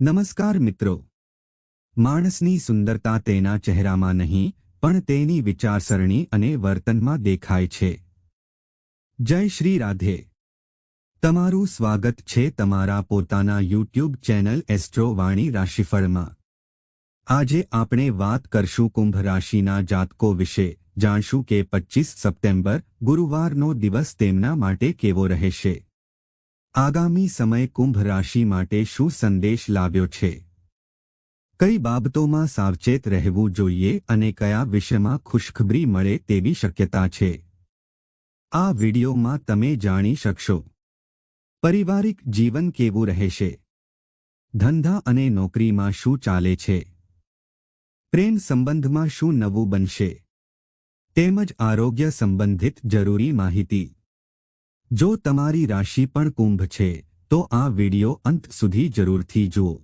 નમસ્કાર મિત્રો. માણસની સુંદરતા તેના ચહેરામાં નહીં, પણ તેની વિચારસરણી અને વર્તનમાં દેખાય છે. જય શ્રી રાધે. તમારું સ્વાગત છે તમારા પોતાના યુટ્યુબ ચેનલ એસ્ટ્રો વાણી રાશિફળમાં. આજે આપણે વાત કરશું કુંભ રાશિના જાતકો વિશે. જાણશું કે પચીસ સપ્ટેમ્બર ગુરુવારનો દિવસ તેમના માટે કેવો રહેશે. આગામી સમય કુંભ રાશિ માટે શું સંદેશ લાવ્યો છે? કઈ બાબતોમાં સાવચેત રહેવું જોઈએ અને કયા વિષયમાં ખુશખબરી મળે તેવી શક્યતા છે? આ વિડિયોમાં તમે જાણી શકશો. પારિવારિક જીવન કેવું રહેશે? ધંધા અને નોકરીમાં શું ચાલે છે? પ્રેમ સંબંધમાં શું નવું બનશે? તેમજ આરોગ્ય સંબંધિત જરૂરી માહિતી. જો તમારી રાશિ પણ કુંભ છે, તો આ વિડિયો અંત સુધી જરૂરથી જુઓ.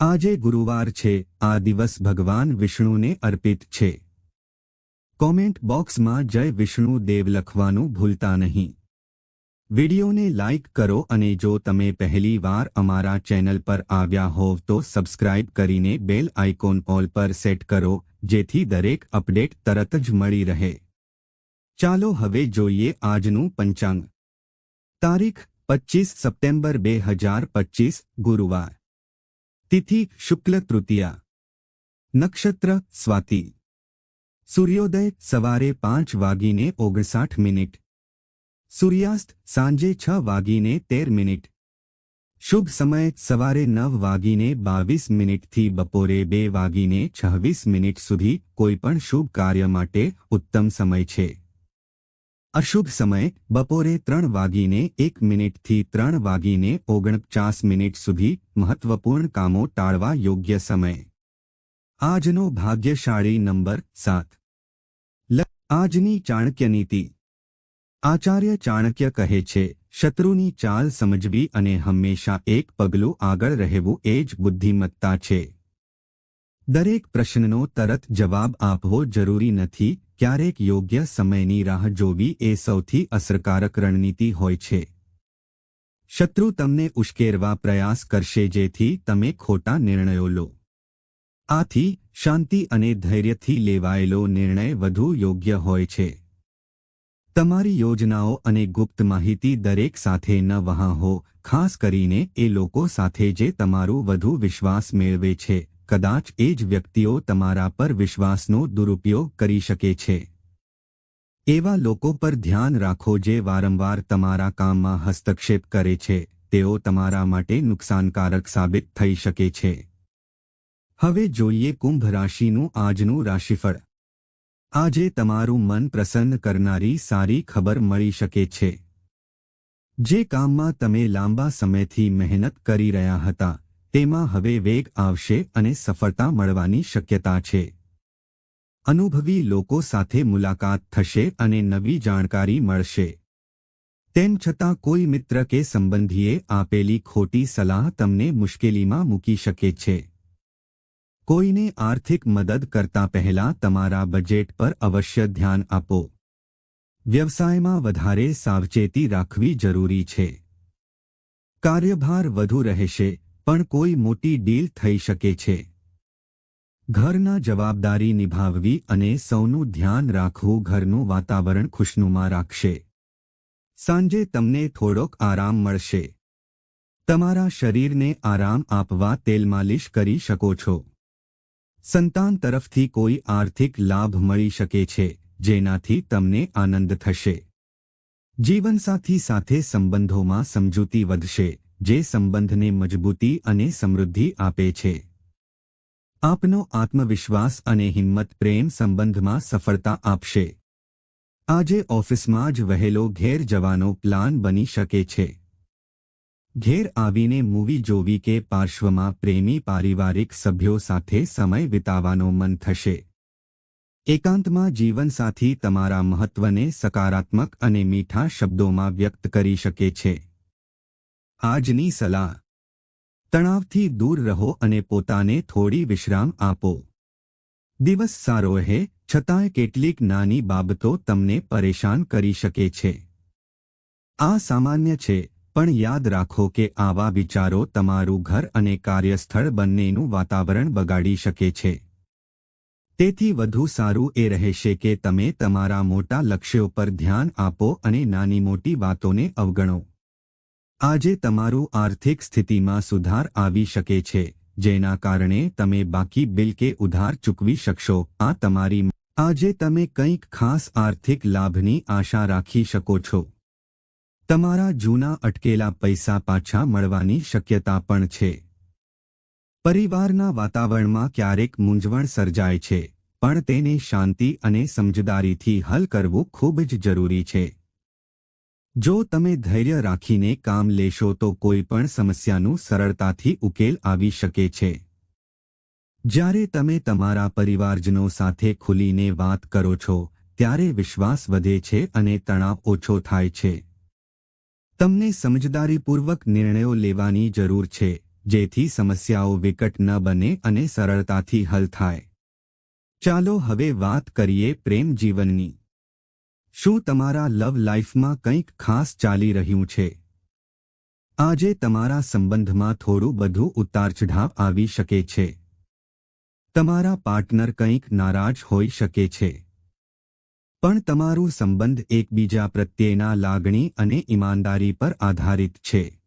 આજે ગુરુવાર છે, આ દિવસ ભગવાન વિષ્ણુને અર્પિત છે. કોમેન્ટ બોક્સમાં જય વિષ્ણુ દેવ લખવાનું ભૂલતા નહીં. વિડિયોને લાઇક કરો અને જો તમે પહેલી વાર અમારા ચેનલ પર આવ્યા હોવ તો સબસ્ક્રાઇબ કરીને બેલ આઇકોન ઓલ પર સેટ કરો, જેથી દરેક અપડેટ તરત જ મળી રહે. ચાલો હવે જોઈએ આજનું પંચાંગ. તારીખ પચીસ સપ્ટેમ્બર બે હજાર પચીસ, ગુરુવાર. તિથિ શુક્લ તૃતીયા. નક્ષત્ર સ્વાતિ. સૂર્યોદય સવારે પાંચ વાગીને ઓગણસાઠ મિનિટ. સૂર્યાસ્ત સાંજે છ વાગીને તેર મિનિટ. શુભ સમય સવારે નવ વાગીને બાવીસ મિનિટથી બપોરે બે વાગીને છવ્વીસ મિનિટ સુધી કોઈપણ શુભ કાર્ય માટે ઉત્તમ સમય છે. અશુભ સમય બપોરે ત્રણ વાગીને એક મિનિટથી ત્રણ વાગીને ઓગણપચાસ મિનિટ સુધી મહત્વપૂર્ણ કામો ટાળવા યોગ્ય સમય. આજનો ભાગ્યશાળી નંબર સાત. આજની ચાણક્ય નીતિ. આચાર્ય ચાણક્ય કહે છે, શત્રુની ચાલ સમજવી અને હંમેશા એક પગલું આગળ રહેવું એ જ બુદ્ધિમત્તા છે. દરેક પ્રશ્નનો તરત જવાબ આપવો જરૂરી નથી. ક્યારેક યોગ્ય સમયની રાહ જોવી એ સૌથી અસરકારક રણનીતિ હોય છે. શત્રુ તમને ઉશ્કેરવા પ્રયાસ કરશે જેથી તમે ખોટા નિર્ણયો લો. આથી શાંતિ અને ધૈર્યથી લેવાયેલો નિર્ણય વધુ યોગ્ય હોય છે. તમારી યોજનાઓ અને ગુપ્ત માહિતી દરેક સાથે ન વહાં હો, ખાસ કરીને એ લોકો સાથે જે તમારું વધુ વિશ્વાસ મેળવે છે. કદાચ એ જ વ્યક્તિઓ તમારા પર વિશ્વાસનો દુરુપયોગ કરી શકે છે. એવા લોકો પર ધ્યાન રાખો જે વારંવાર તમારા કામમાં હસ્તક્ષેપ કરે છે. તેઓ તમારા માટે નુકસાનકારક સાબિત થઈ શકે છે. હવે જોઈએ કુંભ રાશિનું આજનું રાશિફળ. આજે તમારું મન પ્રસન્ન કરનારી સારી ખબર મળી શકે છે. જે કામમાં તમે લાંબા સમયથી મહેનત કરી રહ્યા હતા. તેમાં હવે વેગ આવશે અને સફળતા મળવાની શક્યતા છે. અનુભવી લોકો સાથે મુલાકાત થશે અને નવી જાણકારી મળશે. તેમ છતાં કોઈ મિત્ર કે સંબંધીએ આપેલી ખોટી સલાહ તમને મુશ્કેલીમાં મૂકી શકે છે. કોઈને આર્થિક મદદ કરતા પહેલા તમારા બજેટ પર અવશ્ય ધ્યાન આપો. વ્યવસાયમાં વધારે સાવચેતી રાખવી જરૂરી છે. કાર્યભાર વધુ રહેશે પણ કોઈ મોટી ડીલ થઈ શકે છે. ઘરના જવાબદારી નિભાવવી અને સૌનું ધ્યાન રાખવું ઘરનું વાતાવરણ ખુશનુમા રાખશે. સાંજે તમને થોડોક આરામ મળશે. તમારા શરીરને આરામ આપવા તેલ માલિશ કરી શકો છો. સંતાન તરફથી કોઈ આર્થિક લાભ મળી શકે છે, જેનાથી તમને આનંદ થશે. જીવનસાથી સાથે સંબંધોમાં સમજૂતી વધશે. જે સંબંધને મજબૂતી અને સમૃદ્ધિ આપે છે. આપનો આત્મવિશ્વાસ અને હિંમત પ્રેમ સંબંધમાં સફળતા આપશે. આજે ઓફિસમાં જ વહેલો ઘેર જવાનો પ્લાન બની શકે છે. ઘેર આવીને મૂવી જોવી કે પાર્શ્વમાં પ્રેમી પારિવારિક સભ્યો સાથે સમય વિતાવાનો મન થશે. એકાંતમાં જીવનસાથી તમારા મહત્વને સકારાત્મક અને મીઠા શબ્દોમાં વ્યક્ત કરી શકે છે. આજની સલાહ. તણાવથી દૂર રહો અને પોતાને થોડી વિશ્રામ આપો. દિવસ સારો રહે, છતાંય કેટલીક નાની બાબતો તમને પરેશાન કરી શકે છે. આ સામાન્ય છે, પણ યાદ રાખો કે આવા વિચારો તમારું ઘર અને કાર્યસ્થળ બંનેનું વાતાવરણ બગાડી શકે છે. તેથી વધુ સારું એ રહેશે કે તમે તમારા મોટા લક્ષ્યો પર ધ્યાન આપો અને નાની મોટી વાતોને અવગણો. આજે તમારું આર્થિક સ્થિતિમાં સુધાર આવી શકે છે, જેના કારણે તમે બાકી બિલ કે ઉધાર ચૂકવી શકશો. આ તમારી આજે તમે કંઈક ખાસ આર્થિક લાભની આશા રાખી શકો છો. તમારા જૂના અટકેલા પૈસા પાછા મળવાની શક્યતા પણ છે. પરિવારના વાતાવરણમાં ક્યારેક મૂંઝવણ સર્જાય છે, પણ તેને શાંતિ અને સમજદારીથી હલ કરવું ખૂબ જ જરૂરી છે. જો તમે ધૈર્ય રાખીને કામ લેશો તો કોઈ પણ સમસ્યાનું સરળતાથી ઉકેલ આવી શકે છે. જ્યારે તમે તમારા પરિવારજનો સાથે ખુલીને વાત કરો છો, ત્યારે વિશ્વાસ વધે છે અને તણાવ ઓછો થાય છે. તમને સમજદારીપૂર્વક નિર્ણયો લેવાની જરૂર છે, જેથી સમસ્યાઓ વિકટ ન બને અને સરળતાથી હલ થાય. ચાલો હવે વાત કરીએ પ્રેમ જીવનની. શું તમારા લવ લાઈફમાં કંઈક ખાસ ચાલી રહ્યું છે? આજે તમારા સંબંધમાં થોડું બધું ઉતારચઢાવ આવી શકે છે. તમારા પાર્ટનર કંઈક નારાજ હોઈ શકે છે. પણ તમારું સંબંધ એકબીજા પ્રત્યેના લાગણી અને ઈમાનદારી પર આધારિત છે.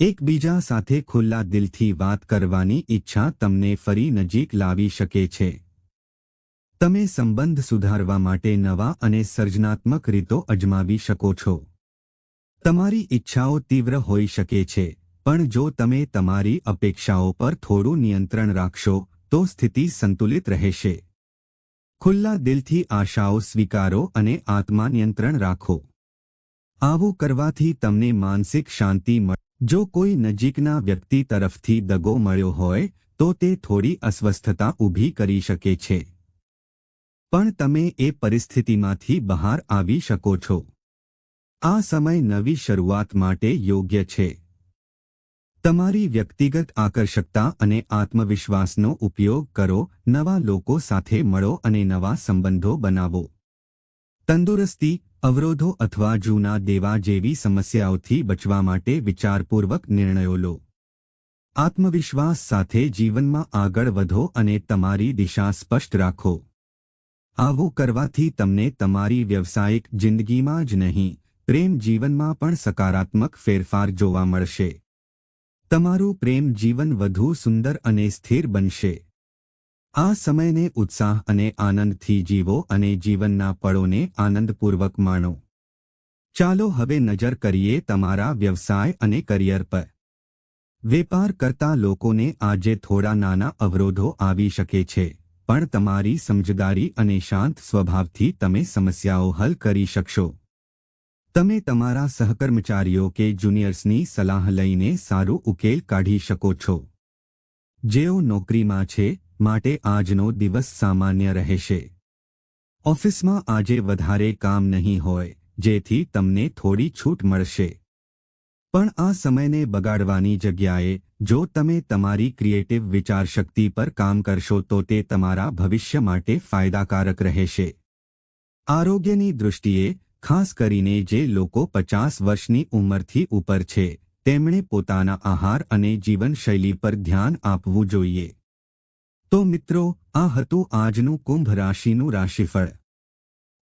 એકબીજા સાથે ખુલ્લા દિલથી વાત કરવાની ઈચ્છા તમને ફરી નજીક લાવી શકે છે. તમે સંબંધ સુધારવા માટે નવા અને સર્જનાત્મક રીતો અજમાવી શકો છો. તમારી ઈચ્છાઓ તીવ્ર હોઈ શકે છે, પણ જો તમે તમારી અપેક્ષાઓ પર થોડું નિયંત્રણ રાખશો, તો સ્થિતિ સંતુલિત રહેશે. ખુલ્લા દિલથી આશાઓ સ્વીકારો અને આત્મા નિયંત્રણ રાખો. આવું કરવાથી તમને માનસિક શાંતિ મળે, જો કોઈ નજીકના વ્યક્તિ તરફથી દગો મળ્યો હોય, તો તે થોડી અસ્વસ્થતા ઊભી કરી શકે છે. પણ તમે એ પરિસ્થિતિમાંથી બહાર આવી શકો છો. આ સમય નવી શરૂઆત માટે યોગ્ય છે. તમારી વ્યક્તિગત આકર્ષકતા અને આત્મવિશ્વાસનો ઉપયોગ કરો, નવા લોકો સાથે મળો અને નવા સંબંધો બનાવો. તંદુરસ્તી, અવરોધો અથવા જૂના દેવા જેવી સમસ્યાઓથી બચવા માટે વિચારપૂર્વક નિર્ણયો લો. આત્મવિશ્વાસ સાથે જીવનમાં આગળ વધો અને તમારી દિશા સ્પષ્ટ રાખો. આવું કરવાથી તમને તમારી વ્યવસાયિક જિંદગીમાં જ નહીં, પ્રેમ જીવનમાં પણ સકારાત્મક ફેરફાર જોવા મળશે. તમારું પ્રેમ જીવન વધુ સુંદર અને સ્થિર બનશે. આ સમયને ઉત્સાહ અને આનંદથી જીવો અને જીવનના પળોને આનંદપૂર્વક માણો. ચાલો હવે નજર કરીએ તમારા વ્યવસાય અને કરિયર પર. વેપાર કરતા લોકોને આજે થોડા નાના અવરોધો આવી શકે છે. પણ તમારી સમજદારી અને શાંત સ્વભાવથી તમે સમસ્યાઓ હલ કરી શકશો. તમે તમારા સહકર્મચારીઓ કે જુનિયર્સની સલાહ લઈને સારું ઉકેલ કાઢી શકો છો. જેઓ નોકરીમાં છે, માટે આજનો દિવસ સામાન્ય રહેશે. ઓફિસમાં આજે વધારે કામ નહીં હોય, જેથી તમને થોડી છૂટ મળશે. પણ આ સમયને બગાડવાની જગ્યાએ, જો તમે તમારી ક્રિએટિવ વિચારશક્તિ પર કામ કરશો તો તે તમારા ભવિષ્ય માટે ફાયદાકારક રહેશે. આરોગ્યની દૃષ્ટિએ, ખાસ કરીને જે લોકો પચાસ વર્ષની ઉંમરથી ઉપર છે, તેમણે પોતાના આહાર અને જીવનશૈલી પર ધ્યાન આપવું જોઈએ. તો મિત્રો, આ હતું આજનું કુંભ રાશિનું રાશિફળ.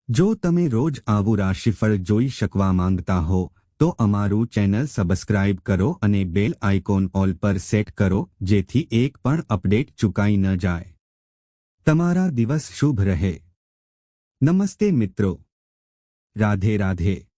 જો તમે રોજ આવું રાશિફળ જોઈ શકવા માંગતા હો તો અમારું ચેનલ સબસ્ક્રાઇબ કરો અને બેલ આઇકોન ઓલ પર સેટ કરો, જેથી એક પણ અપડેટ ચૂકાઈ ન જાય. તમારા દિવસ શુભ રહે. નમસ્તે મિત્રો. રાધે રાધે.